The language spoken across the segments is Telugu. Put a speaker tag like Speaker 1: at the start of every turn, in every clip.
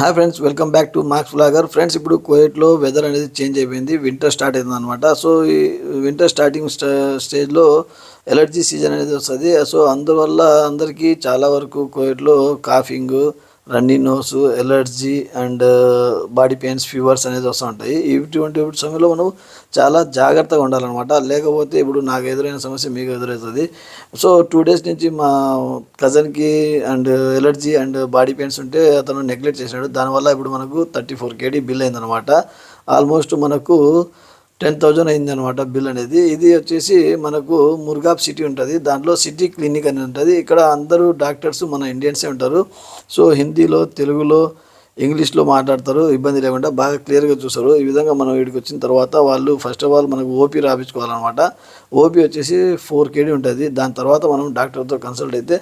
Speaker 1: Hi friends welcome back to Marks vlogger friends ఇప్పుడు కోయట్లో వెదర్ అనేది చేంజ్ అయిపోయింది. వింటర్ స్టార్ట్ అయింది అనమాట సో ఈ వింటర్ స్టార్టింగ్ స్టా స్టేజ్లో ఎలర్జీ సీజన్ అనేది వస్తుంది. సో అందువల్ల అందరికీ చాలా వరకు కోయట్లో coughing runny nose allergy and body pains fevers అనేది వస్తూ ఉంటాయి. ఇటువంటి సమయంలో మనం చాలా జాగ్రత్తగా ఉండాలన్నమాట. లేకపోతే ఇప్పుడు నాకు ఎదురైన సమస్య మీకు ఎదురవుతుంది. సో టూ డేస్ నుంచి మా కజన్కి and allergy and body pains ఉంటే అతను నెగ్లెక్ట్ చేశాడు. దానివల్ల ఇప్పుడు మనకు థర్టీ ఫోర్ కేడీ బిల్ అయిందనమాట ఆల్మోస్ట్ మనకు టెన్ థౌజండ్ అయింది అనమాట బిల్ అనేది. ఇది వచ్చేసి మనకు ముర్గాబ్ సిటీ ఉంటుంది. దాంట్లో సిటీ క్లినిక్ అని ఉంటుంది. ఇక్కడ అందరూ డాక్టర్స్ మన ఇండియన్సే ఉంటారు. సో హిందీలో తెలుగులో ఇంగ్లీష్లో మాట్లాడతారు ఇబ్బంది లేకుండా బాగా క్లియర్గా చూస్తారు. ఈ విధంగా మనం వీడికి వచ్చిన తర్వాత వాళ్ళు ఫస్ట్ ఆఫ్ ఆల్ మనకు ఓపీ రాపించుకోవాలన్నమాట. ఓపీ వచ్చేసి ఫోర్ కేడీ ఉంటుంది. దాని తర్వాత మనం డాక్టర్తో కన్సల్ట్ అయితే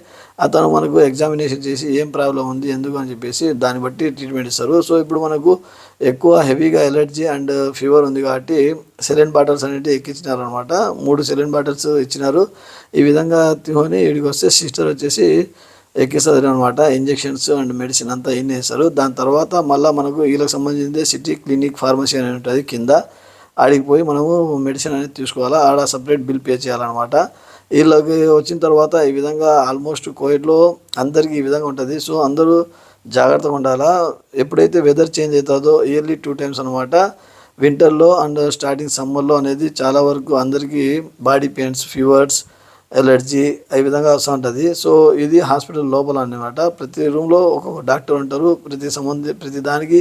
Speaker 1: అతను మనకు ఎగ్జామినేషన్ చేసి ఏం ప్రాబ్లం ఉంది ఎందుకు అని చెప్పేసి దాన్ని బట్టి ట్రీట్మెంట్ ఇస్తారు. సో ఇప్పుడు మనకు ఎక్కువ హెవీగా ఎలర్జీ అండ్ ఫీవర్ ఉంది కాబట్టి సెలెన్ బాటిల్స్ అనేవి ఎక్కించినారు అనమాట మూడు సెలెన్ బాటిల్స్ ఇచ్చినారు. ఈ విధంగా తిని వీడికి వస్తే సిస్టర్ వచ్చేసి ఎక్కిస్తుంది అనమాట ఇంజెక్షన్స్ అండ్ మెడిసిన్ అంతా ఇన్ని వేస్తారు దాని తర్వాత మళ్ళీ మనకు వీళ్ళకి సంబంధించి సిటీ క్లినిక్ ఫార్మసీ అని ఉంటుంది కింద. ఆడికి పోయి మనము మెడిసిన్ అనేది తీసుకోవాలా ఆడ సపరేట్ బిల్ పే చేయాలన్నమాట. వీళ్ళకి వచ్చిన తర్వాత ఈ విధంగా ఆల్మోస్ట్ కోవిడ్లో అందరికీ ఈ విధంగా ఉంటుంది. సో అందరూ జాగ్రత్తగా ఉండాలా ఎప్పుడైతే వెదర్ చేంజ్ అవుతుందో ఇయర్లీ టూ టైమ్స్ అనమాట వింటర్లో అండ్ స్టార్టింగ్ సమ్మర్లో అనేది చాలా వరకు అందరికీ బాడీ పెయిన్స్ ఫీవర్స్ ఎలర్జీ ఈ విధంగా వస్తూ ఉంటుంది. సో ఇది హాస్పిటల్ లోపల అన్నమాట. ప్రతి రూమ్లో ఒక్కొక్క డాక్టర్ ఉంటారు. ప్రతి సంబంధి ప్రతి దానికి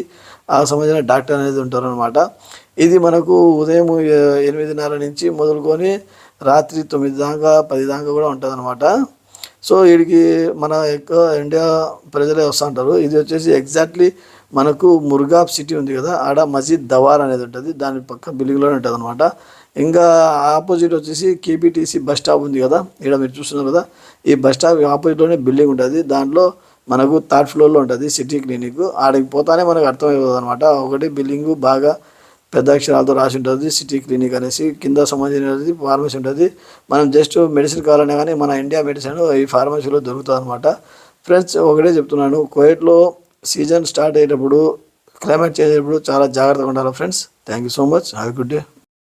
Speaker 1: ఆ సంబంధించిన డాక్టర్ అనేది ఉంటారు అనమాట ఇది మనకు ఉదయం ఎనిమిదిన్నర నుంచి మొదలుకొని రాత్రి తొమ్మిది దాకా పది దాకా కూడా ఉంటుంది అనమాట సో వీడికి మన ఎక్కువ ఇండియా ప్రజలే వస్తూ ఉంటారు. ఇది వచ్చేసి ఎగ్జాక్ట్లీ మనకు ముర్గాబ్ సిటీ ఉంది కదా ఆడ మజీద్ దవార్ అనేది ఉంటుంది. దాని పక్క బిల్డింగ్లోనే ఉంటుంది అనమాట ఇంకా ఆపోజిట్ వచ్చేసి కేపీటీసీ బస్ స్టాప్ ఉంది కదా ఇక్కడ మీరు చూస్తున్నారు కదా ఈ బస్ స్టాప్ ఆపోజిట్లోనే బిల్డింగ్ ఉంటుంది దాంట్లో మనకు థర్డ్ ఫ్లోర్లో ఉంటుంది సిటీ క్లినిక్ ఆడికి పోతానే మనకు అర్థమైపోతుంది అనమాట ఒకటి బిల్డింగ్ బాగా పెద్ద అక్షరాలతో రాసి ఉంటుంది సిటీ క్లినిక్ అనేసి కింద సంబంధించినది ఫార్మసీ ఉంటుంది. మనం జస్ట్ మెడిసిన్ కావాలన్నా కానీ మన ఇండియా మెడిసిన్ ఈ ఫార్మసీలో దొరుకుతుంది అనమాట ఫ్రెండ్స్ ఒకటే చెప్తున్నాను కోయిట్లో సీజన్ స్టార్ట్ అయ్యేటప్పుడు క్లైమేట్ చేసేటప్పుడు చాలా జాగ్రత్తగా ఉండాలి friends thank you so much have good day